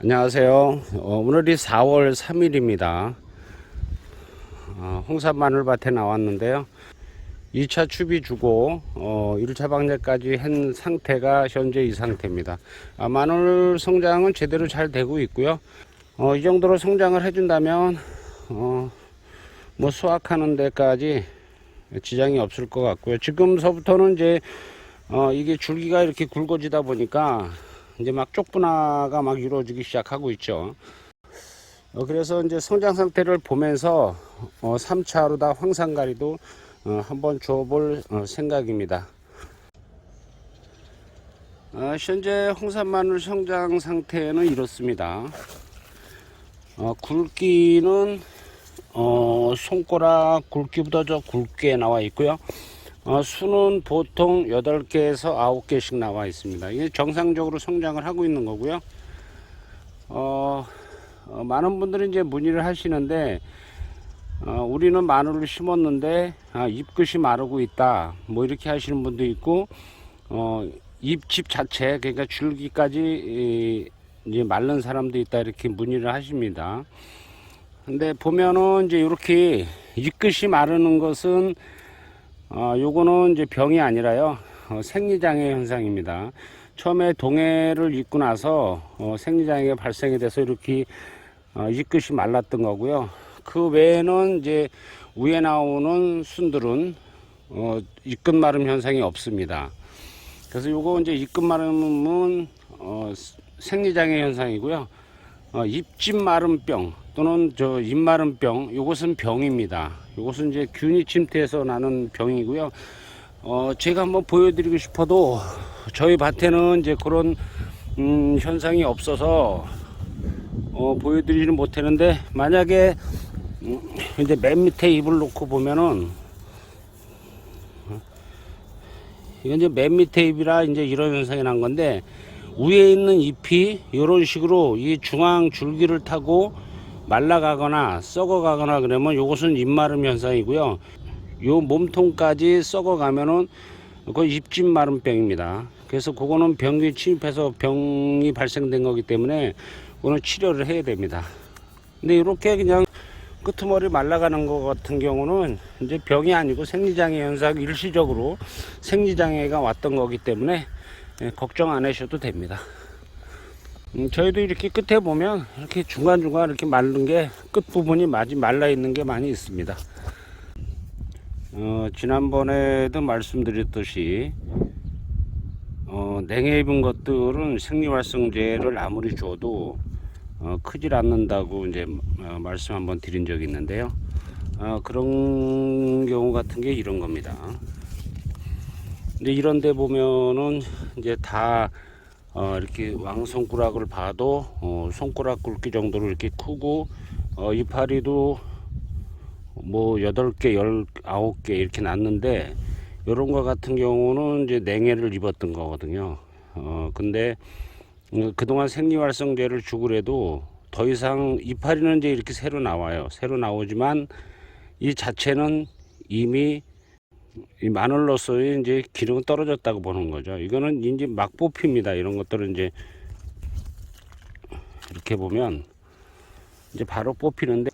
안녕하세요. 어, 오늘이 4월 3일입니다. 어, 홍삼 마늘밭에 나왔는데요. 2차 추비 주고 어, 1차 방제까지 한 상태가 현재 이 상태입니다. 아, 마늘 성장은 제대로 잘 되고 있고요. 어, 이 정도로 성장을 해준다면 어, 뭐 수확하는 데까지 지장이 없을 것 같고요. 지금서부터는 이제 어, 이게 줄기가 이렇게 굵어지다 보니까 이제 막 쪽분화가 막 이루어지기 시작하고 있죠. 어, 그래서 이제 성장 상태를 보면서 어, 3차로다 황산가리도 어, 한번 줘볼 어, 생각입니다. 어, 현재 홍산마늘 성장 상태는 이렇습니다. 어, 굵기는 어, 손가락 굵기보다 더 굵게 나와 있고요. 어, 수는 보통 8개에서 9개씩 나와 있습니다. 이게 정상적으로 성장을 하고 있는 거고요. 어, 어, 많은 분들이 이제 문의를 하시는데, 어, 우리는 마늘을 심었는데, 아, 잎끝이 마르고 있다. 뭐 이렇게 하시는 분도 있고, 어, 잎집 자체, 그러니까 줄기까지 이, 이제 마른 사람도 있다. 이렇게 문의를 하십니다. 근데 보면은 이제 이렇게 잎끝이 마르는 것은 어, 요거는 이제 병이 아니라요. 어, 생리장애 현상입니다. 처음에 동해를 입고 나서 어, 생리장애가 발생이 돼서 이렇게 어, 잎끝이 말랐던 거고요. 그 외에는 이제 위에 나오는 순들은 어, 잎끝 마름 현상이 없습니다. 그래서 요거 이제 잎끝 마름은 어, 생리장애 현상이고요. 어, 잎집 마름병 또는 저 잎마름병 요것은 병입니다. 요것은 이제 균이 침투해서 나는 병이고요. 어, 제가 한번 보여드리고 싶어도 저희 밭에는 이제 그런 음, 현상이 없어서 어, 보여드리지는 못했는데 만약에 음, 이제 맨 밑에 잎을 놓고 보면은 어, 이건 이제 맨 밑에 잎이라 이제 이런 현상이 난 건데 위에 있는 잎이 이런 식으로 이 중앙 줄기를 타고 말라가거나 썩어가거나 그러면 이것은 잎마름 현상이고요. 요 몸통까지 썩어가면은 그 잎집 마름병입니다. 그래서 그거는 병이 침입해서 병이 발생된 거기 때문에 그거는 치료를 해야 됩니다. 근데 이렇게 그냥 끄트머리 말라가는 것 같은 경우는 이제 병이 아니고 생리장애 현상 일시적으로 생리장애가 왔던 거기 때문에 예, 걱정 안 하셔도 됩니다. 음, 저희도 이렇게 끝에 보면 이렇게 중간중간 이렇게 마른 게 끝부분이 많이 말라 있는 게 많이 있습니다. 어, 지난번에도 말씀드렸듯이 어, 냉해 입은 것들은 생리활성제를 아무리 줘도 어, 크질 않는다고 이제 어, 말씀 한번 드린 적이 있는데요. 어, 그런 경우 같은 게 이런 겁니다. 근데 이런 데 보면은 이제 다 어, 이렇게 왕손가락을 봐도 어, 손가락 굵기 정도로 이렇게 크고 어, 이파리도 뭐 8개, 19개 이렇게 났는데 요런 거 같은 경우는 이제 냉해를 입었던 거거든요. 어, 근데 어, 그동안 생리활성제를 주고래도 더 이상 이파리는 이제 이렇게 새로 나와요. 새로 나오지만 이 자체는 이미 이 마늘로서의 이제 기능은 떨어졌다고 보는 거죠. 이거는 이제 막 뽑힙니다. 이런 것들은 이제 이렇게 보면 이제 바로 뽑히는데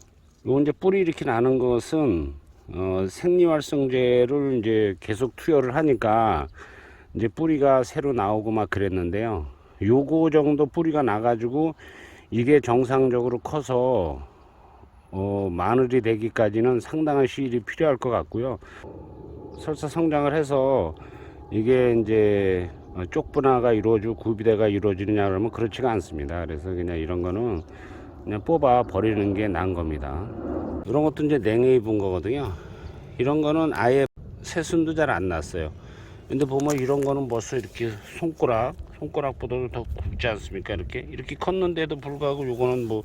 요 이제 뿌리 이렇게 나는 것은 어, 생리활성제를 이제 계속 투여를 하니까 이제 뿌리가 새로 나오고 막 그랬는데요. 요거 정도 뿌리가 나가지고 이게 정상적으로 커서 어, 마늘이 되기까지는 상당한 시일이 필요할 것 같고요. 설사 성장을 해서 이게 이제 어, 쪽분화가 이루어지고 구비대가 이루어지느냐 그러면 그렇지가 않습니다. 그래서 그냥 이런 거는 그냥 뽑아 버리는 게 나은 겁니다. 이런 것도 이제 냉해 입은 거거든요. 이런 거는 아예 새순도 잘 안 났어요. 근데 보면 이런 거는 벌써 이렇게 손가락, 손가락보다도 더 굵지 않습니까? 이렇게 이렇게 컸는데도 불구하고 요거는 뭐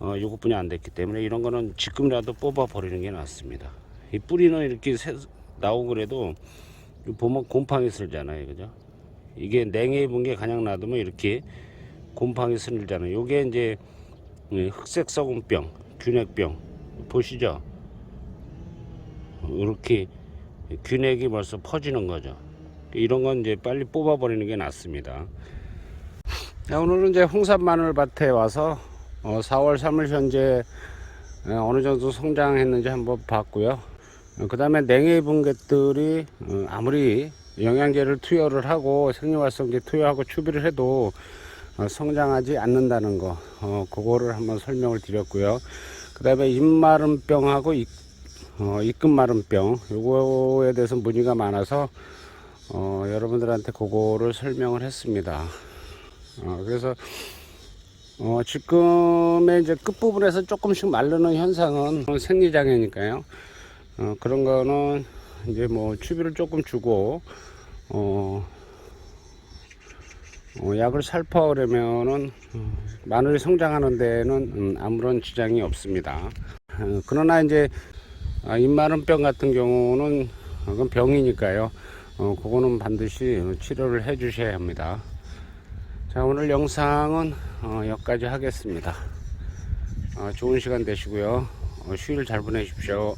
어, 요것뿐이 안 됐기 때문에 이런 거는 지금이라도 뽑아 버리는 게 낫습니다. 이 뿌리는 이렇게 새, 나오고 그래도 보면 곰팡이 슬잖아요, 그죠? 이게 냉해 입은 게 그냥 놔두면 이렇게 곰팡이 슬잖아요. 요게 이제 예, 흑색 썩은병, 균핵병 보시죠? 이렇게 균핵이 벌써 퍼지는 거죠. 이런 건 이제 빨리 뽑아 버리는 게 낫습니다. 자, 오늘은 이제 홍산 마늘 밭에 와서 어, 4월 3일 현재 어, 어느 정도 성장했는지 한번 봤고요. 그 다음에 냉해 분개들이 어, 아무리 영양제를 투여를 하고 생리활성제 투여하고 추비를 해도 어, 성장하지 않는다는 거, 어, 그거를 한번 설명을 드렸고요. 그 다음에 입마름병하고 입, 어, 입금마름병, 요거에 대해서 문의가 많아서 어, 여러분들한테 그거를 설명을 했습니다. 어, 그래서 어, 지금의 이제 끝부분에서 조금씩 마르는 현상은 생리장애니까요. 어, 그런 거는 이제 뭐 추비를 조금 주고 어, 어, 약을 살포하려면은 어, 마늘이 성장하는 데는 음, 아무런 지장이 없습니다. 어, 그러나 이제 아, 입마름병 같은 경우는 어, 그건 병이니까요. 어, 그거는 반드시 치료를 해 주셔야 합니다. 자, 오늘 영상은 어, 여기까지 하겠습니다. 어, 좋은 시간 되시고요. 어, 휴일 잘 보내십시오.